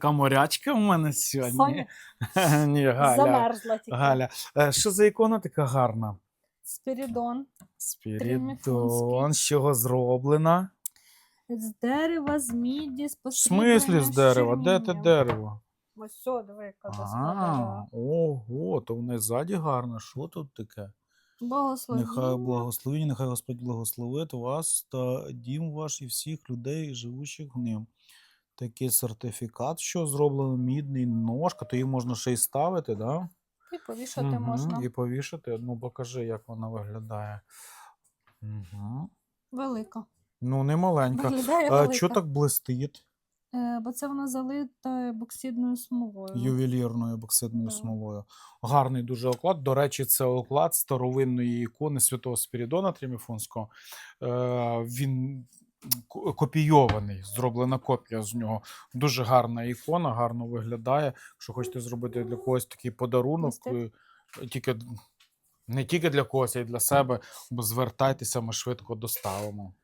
Така морячка у мене сьогодні. Соня Ні, Галя. замерзла тільки. Галя. Е, Що за ікона така гарна? Спірідон. Спірідон. З чого зроблена? З дерева, з міді, з В смислі з дерева? Де те дерево? Ось все, диви, яка А, доска. ого, то воно і ззаді гарно. Що тут таке? Нехай Благослови. благословені, нехай Господь благословить вас та дім ваш і всіх людей, живучих в ним. Такий сертифікат, що зроблено мідний ножка, то її можна ще й ставити, да? І повішати Мгм, можна. І повішати. Ну, покажи, як вона виглядає. Угу. Велика. Ну, не маленька. Виглядає А велика. що так блистить Е, бо це вона залита боксидною смолою. ювелірною боксидною Да. смолою? Гарний дуже оклад. До речі, це оклад старовинної ікони святого Спірідона Тріміфонського. Е, він копійований, зроблена копія з нього. Дуже гарна ікона, гарно виглядає. Якщо хочете зробити для когось такий подарунок, е, тільки не тільки для когось, а й для себе, бо звертайтеся, ми швидко доставимо.